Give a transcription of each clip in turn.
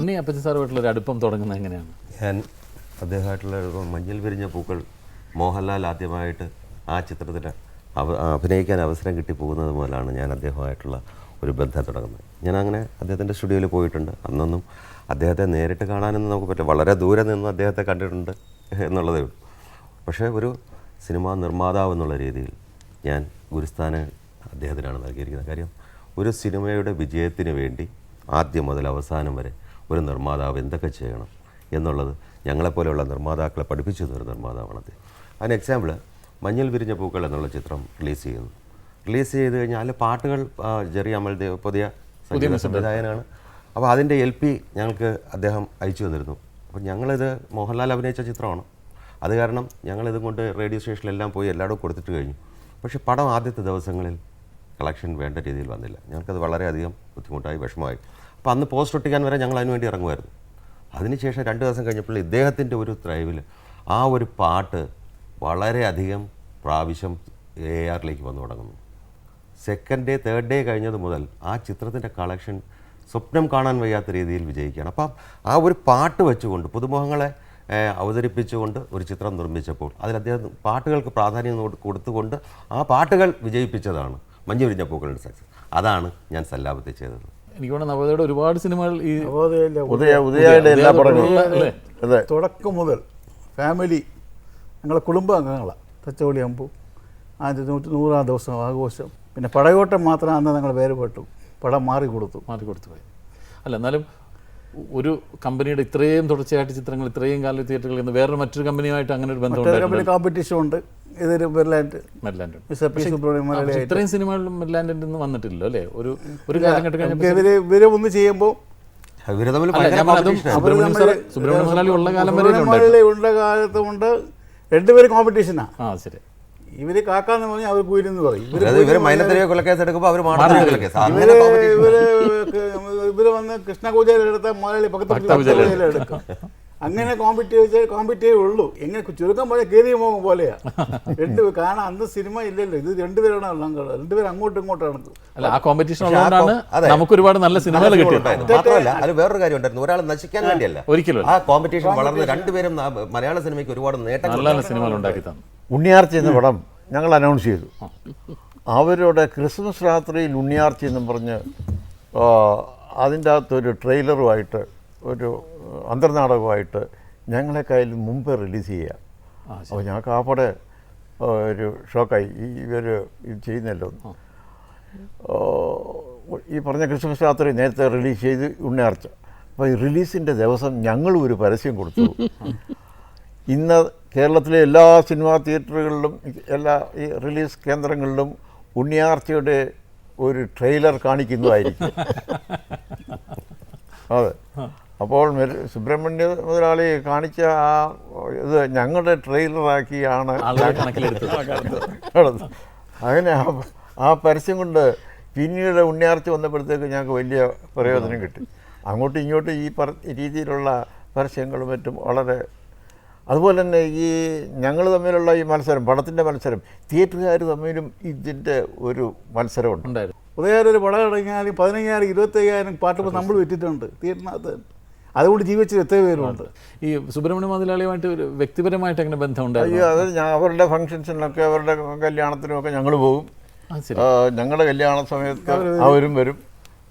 ഉണ്ണി അപ്പച്ചൻ സാറുമായിട്ടുള്ള ഒരു അടുപ്പം തുടങ്ങുന്നത് എങ്ങനെയാണ്? ഞാൻ അദ്ദേഹമായിട്ടുള്ള ഒരു മഞ്ഞൾ വിരിഞ്ഞ പൂക്കൾ മോഹൻലാൽ ആദ്യമായിട്ട് ആ ചിത്രത്തിൽ അവ അഭിനയിക്കാൻ അവസരം കിട്ടി പോകുന്നത് മുതലാണ് ഞാൻ അദ്ദേഹമായിട്ടുള്ള ഒരു ബന്ധം തുടങ്ങുന്നത്. ഞാൻ അങ്ങനെ അദ്ദേഹത്തിന്റെ സ്റ്റുഡിയോയിൽ പോയിട്ടുണ്ട്. അന്നൊന്നും അദ്ദേഹത്തെ നേരിട്ട് കാണാനൊന്നും നമുക്ക് പറ്റില്ല. വളരെ ദൂരെ നിന്ന് അദ്ദേഹത്തെ കണ്ടിട്ടുണ്ട് എന്നുള്ളതേ ഉള്ളൂ. പക്ഷേ ഒരു സിനിമാ നിർമ്മാതാവ് എന്നുള്ള രീതിയിൽ ഞാൻ ഗുരുസ്ഥാന് അദ്ദേഹത്തിനാണ് നൽകിയിരിക്കുന്നത്. കാര്യം ഒരു സിനിമയുടെ വിജയത്തിന് വേണ്ടി ആദ്യം മുതൽ അവസാനം വരെ ഒരു നിർമ്മാതാവ് എന്തൊക്കെ ചെയ്യണം എന്നുള്ളത് ഞങ്ങളെപ്പോലെയുള്ള നിർമ്മാതാക്കളെ പഠിപ്പിച്ചു തന്നൊരു നിർമ്മാതാവാണ് അദ്ദേഹം. അതിന് എക്സാമ്പിൾ മഞ്ഞൾ വിരിഞ്ഞ പൂക്കൾ എന്നുള്ള ചിത്രം റിലീസ് ചെയ്യുന്നു. റിലീസ് ചെയ്ത് കഴിഞ്ഞാൽ അതിലെ പാട്ടുകൾ ജെറി അമൽദേവ് പുതിയ സംഗീത സംവിധായകനാണ്. അപ്പോൾ അതിന്റെ എൽ പി ഞങ്ങൾക്ക് അദ്ദേഹം അയച്ചു തന്നിരുന്നു. അപ്പോൾ ഞങ്ങളിത് മോഹൻലാൽ അഭിനയിച്ച ചിത്രമാണ്. അത് കാരണം ഞങ്ങളിതും കൊണ്ട് റേഡിയോ സ്റ്റേഷനിലെല്ലാം പോയി എല്ലായിടവും കൊടുത്തിട്ട് കഴിഞ്ഞു. പക്ഷേ പടം ആദ്യത്തെ ദിവസങ്ങളിൽ കളക്ഷൻ വേണ്ട രീതിയിൽ വന്നില്ല. ഞങ്ങൾക്കത് വളരെയധികം ബുദ്ധിമുട്ടായി വിഷമമായി. അപ്പോൾ അന്ന് പോസ്റ്റ് ഒട്ടിക്കാൻ വരെ ഞങ്ങൾ അതിനുവേണ്ടി ഇറങ്ങുമായിരുന്നു. അതിനുശേഷം രണ്ട് ദിവസം കഴിഞ്ഞപ്പോൾ ഇദ്ദേഹത്തിന്റെ ഒരു ത്രൈവിൽ ആ ഒരു പാട്ട് വളരെയധികം പ്രാവശ്യം എ ആറിലേക്ക് വന്നു തുടങ്ങുന്നു. സെക്കൻഡ് ഡേ തേർഡ് ഡേ കഴിഞ്ഞത് മുതൽ ആ ചിത്രത്തിന്റെ കളക്ഷൻ സ്വപ്നം കാണാൻ വയ്യാത്ത രീതിയിൽ വിജയിക്കുകയാണ്. അപ്പം ആ ഒരു പാട്ട് വെച്ചുകൊണ്ട് പുതുമുഖങ്ങളെ അവതരിപ്പിച്ചുകൊണ്ട് ഒരു ചിത്രം നിർമ്മിച്ചപ്പോൾ അതിൽ അദ്ദേഹം പാട്ടുകൾക്ക് പ്രാധാന്യം കൊടു- കൊടുത്തുകൊണ്ട് ആ പാട്ടുകൾ വിജയിപ്പിച്ചതാണ്. മഞ്ഞുരിഞ്ഞ പൂക്കളുടെ സക്സസ് അതാണ് ഞാൻ സല്ലാപത്തിൽ ചെയ്തത്. എനിക്ക് വേണം നവോദയയുടെ ഒരുപാട് സിനിമകൾ ഈ ഉദയ ഉദയയുടെ എല്ലാ പടങ്ങളും. അല്ലേ? തുടക്കം മുതൽ ഫാമിലി ഞങ്ങളെ കുടുംബാംഗങ്ങളാണ് തച്ചോളി അമ്പു ആദ്യത്തെ നൂറ്റി നൂറാം ദിവസം ആഘോഷം. പിന്നെ പടയോട്ടം മാത്രം അന്ന് ഞങ്ങൾ വേറുപെട്ടു പടം മാറി കൊടുത്തു മാറി കൊടുത്തു പോയി അല്ല എന്നാലും ഒരു കമ്പനിയുടെ ഇത്രയും തുടർച്ചയായിട്ട് ചിത്രങ്ങൾ ഇത്രയും കാലം തിയേറ്ററുകളിൽ നിന്ന് വേറൊരു മറ്റൊരു കമ്പനിയുമായിട്ട് അങ്ങനെ ഒരു ബന്ധം കോമ്പറ്റീഷൻ ഉണ്ട്. ഇതൊരു പി സുബ്രഹ്മണ്യം ഇത്രയും സിനിമകളിലും മെല്ലാൻഡിൽ നിന്ന് വന്നിട്ടില്ലല്ലോ അല്ലേ? ഒരു ഒരു കാലഘട്ടം കഴിഞ്ഞപ്പോൾ ഇവർ ഒന്ന് ചെയ്യുമ്പോൾ. സുബ്രഹ്മണ്യം ഉള്ള കാലം വരെ ഉണ്ടായിരുന്നു ഉള്ള കാലത്ത് കൊണ്ട് രണ്ടുപേരും കോമ്പറ്റീഷനാണ് ആ ശരി. ഇവർ കാക്കാന്ന് പറഞ്ഞാൽ അവർ കുയിലെന്ന് പറയും. ഇവർ മൈനത്തെരിയ കൊലക്കേസ് എടുക്കുമ്പോൾ അവർ ഇവർ ഇവർ ഇവർ വന്ന് കൃഷ്ണകൂജയിൽ എടുത്ത മുതലാളി പക്കത്ത് പൂജയിൽ എടുക്കും. അങ്ങനെ കോമ്പറ്റ് ചെയ്ത് കോമ്പറ്റ് ഉള്ളൂ. എങ്ങനെ ചുരുക്കം പോലെ കയറി പോകും പോലെയാ. രണ്ട് കാണാൻ അന്ന് സിനിമ ഇല്ലല്ലോ. ഇത് രണ്ടുപേരാണ് രണ്ടുപേരും അങ്ങോട്ടും ഇങ്ങോട്ടും നടക്കും അല്ല ആ കോമ്പറ്റീഷൻ ഉള്ളതുകൊണ്ടാണ് നമുക്ക് ഒരുപാട് നല്ല സിനിമകൾ. മാത്രമല്ല അത് വേറൊരു കാര്യം ഉണ്ടായിരുന്നു. ഒരാൾ നശിക്കാൻ വേണ്ടിയല്ല. ഒരിക്കലും ആ കോമ്പറ്റീഷൻ വളർന്ന് രണ്ടുപേരും മലയാള സിനിമയ്ക്ക് ഒരുപാട് നേട്ടങ്ങൾ നല്ല നല്ല സിനിമകൾ ഉണ്ടാക്കി തന്നു. ഉണ്ണിയാർച്ചി എന്ന പടം ഞങ്ങൾ അനൗൺസ് ചെയ്തു. അവരുടെ ക്രിസ്മസ് രാത്രിയിൽ ഉണ്ണിയാർച്ചി എന്നും പറഞ്ഞ് അതിന്റെ അകത്തൊരു ട്രെയിലറുമായിട്ട് ഒരു അന്തർനാടകമായിട്ട് ഞങ്ങളെ കയ്യിൽ മുമ്പ് റിലീസ് ചെയ്യുക അപ്പോൾ ഞങ്ങൾക്ക് ആ പടെ ഒരു ഷോക്കായി ഈ ഇവർ ഇത് ചെയ്യുന്നല്ലോ. ഈ പറഞ്ഞ ക്രിസ്മസ് രാത്രി നേരത്തെ റിലീസ് ചെയ്ത് ഉണ്ണിയാർച്ച. അപ്പോൾ ഈ റിലീസിന്റെ ദിവസം ഞങ്ങളും ഒരു പരസ്യം കൊടുത്തു. ഇന്ന് കേരളത്തിലെ എല്ലാ സിനിമാ തിയേറ്ററുകളിലും എല്ലാ ഈ റിലീസ് കേന്ദ്രങ്ങളിലും ഉണ്ണിയാർച്ചയുടെ ഒരു ട്രെയിലർ കാണിക്കുന്നതായിരിക്കും. അതെ. അപ്പോൾ സുബ്രഹ്മണ്യ മുതലാളി കാണിച്ച ആ ഇത് ഞങ്ങളുടെ ട്രെയിലറാക്കിയാണ് അങ്ങനെ ആ ആ പരസ്യം കൊണ്ട് പിന്നീട് ഉണ്ണിയാർച്ച വന്നപ്പോഴത്തേക്ക് ഞങ്ങൾക്ക് വലിയ പ്രയോജനം കിട്ടി. അങ്ങോട്ടും ഇങ്ങോട്ടും ഈ പര രീതിയിലുള്ള പരസ്യങ്ങളും മറ്റും വളരെ അതുപോലെ തന്നെ ഈ ഞങ്ങൾ തമ്മിലുള്ള ഈ മത്സരം പടത്തിന്റെ മത്സരം തിയേറ്ററുകാർ തമ്മിലും ഇതിന്റെ ഒരു മത്സരമുണ്ട്. ഉണ്ടായിരുന്നു. ഉദയാരം ഒരു പടം ഇറങ്ങിയാൽ പതിനയ്യായിരം ഇരുപത്തയ്യായിരം പാട്ട് നമ്മൾ വിറ്റിട്ടുണ്ട് തിയേറ്ററിനകത്ത്. അതുകൊണ്ട് ജീവിച്ച എത്ര പേരുണ്ട്. ഈ സുബ്രഹ്മണ്യ മുതലാളിയുമായിട്ട് ഒരു വ്യക്തിപരമായിട്ട് അങ്ങനെ ബന്ധമുണ്ട് അയ്യോ അത് ഞാൻ അവരുടെ ഫംഗ്ഷൻസിനൊക്കെ അവരുടെ കല്യാണത്തിനുമൊക്കെ ഞങ്ങൾ പോകും. ഞങ്ങളുടെ കല്യാണ സമയത്ത് അവരും വരും.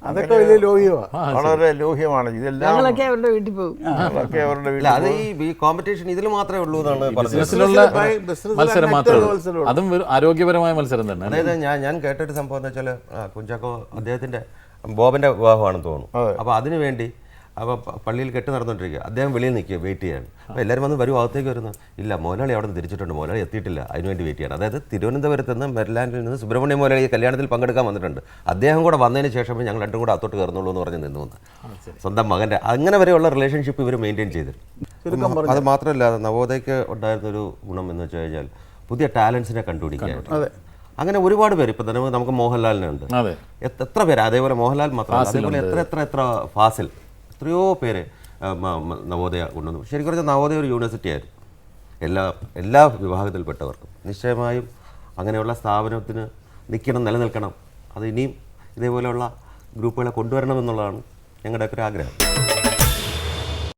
അതൊക്കെ വലിയ ലോഹ്യമാണ് വളരെ ലോഹ്യമാണ് ഇതെല്ലാം ഞങ്ങളൊക്കെ അവരുടെ വീട്ടിൽ പോകും. ഞങ്ങളൊക്കെ അവരുടെ വീട്ടിൽ അത് ഈ കോമ്പറ്റീഷൻ ഇതിൽ മാത്രമേ ഉള്ളൂ എന്നാണ് പറഞ്ഞത്. ബിസിനസ്സിലുള്ള മത്സരം മാത്രമേ അതും ആരോഗ്യപരമായ മത്സരം തന്നെ അതായത് ഞാൻ ഞാൻ കേട്ടൊരു സംഭവം എന്താ വെച്ചാൽ കുഞ്ചാക്കോ അദ്ദേഹത്തിന്റെ ബോബന്റെ വിവാഹമാണെന്ന് തോന്നുന്നു. അപ്പൊ അതിനു വേണ്ടി അപ്പോൾ പള്ളിയിൽ കെട്ട് നടന്നുകൊണ്ടിരിക്കുക അദ്ദേഹം വെളിയിൽ നിൽക്കുക വെയിറ്റ് ചെയ്യാണ് അപ്പോൾ എല്ലാവരും വന്ന് വരും അകത്തേക്ക് വരുന്നു. ഇല്ല മോലാളി അവിടെ നിന്ന് തിരിച്ചിട്ടുണ്ട്. മോലാളി എത്തിയിട്ടില്ല. അതിനുവേണ്ടി വെയിറ്റ് ചെയ്യണം. അതായത് തിരുവനന്തപുരത്ത് നിന്ന് മെരിലാൻഡിൽ നിന്ന് സുബ്രഹ്മണ്യ മോലാളി കല്യാണത്തിൽ പങ്കെടുക്കാൻ വന്നിട്ടുണ്ട്. അദ്ദേഹം കൂടെ വന്നതിന് ശേഷം ഞങ്ങൾ രണ്ടും കൂടെ അത്തോട്ട് കയറുന്നുള്ളൂ എന്ന് പറഞ്ഞ് നിന്നു വന്ന്. സ്വന്തം മകന്റെ അങ്ങനെ വരെയുള്ള റിലേഷൻഷിപ്പ് ഇവർ മെയിന്റെയിൻ ചെയ്തിരുന്നു അത് മാത്രമല്ല നവോദയക്ക് ഉണ്ടായിരുന്നൊരു ഗുണം എന്ന് വെച്ച് കഴിഞ്ഞാൽ പുതിയ ടാലൻസിനെ കണ്ടുപിടിക്കാൻ. അങ്ങനെ ഒരുപാട് പേര് ഇപ്പം തന്നെ നമുക്ക് മോഹൻലാലിനുണ്ട്. അതെ. എത്ര എത്ര പേര്? അതേപോലെ മോഹൻലാൽ മാത്രമല്ല. അതേപോലെ എത്ര എത്ര എത്ര ഫാസിൽ. എത്രയോ പേര് നവോദയ കൊണ്ടുവന്നു. ശരിക്കും പറഞ്ഞാൽ നവോദയ ഒരു യൂണിവേഴ്സിറ്റി ആയിരുന്നു. എല്ലാ എല്ലാ വിഭാഗത്തിൽപ്പെട്ടവർക്കും. നിശ്ചയമായും അങ്ങനെയുള്ള സ്ഥാപനത്തിന് നിൽക്കണം നിലനിൽക്കണം. അത് ഇനിയും ഇതേപോലെയുള്ള ഗ്രൂപ്പുകളെ കൊണ്ടുവരണമെന്നുള്ളതാണ് ഞങ്ങളുടെയൊക്കെ ഒരു ആഗ്രഹം.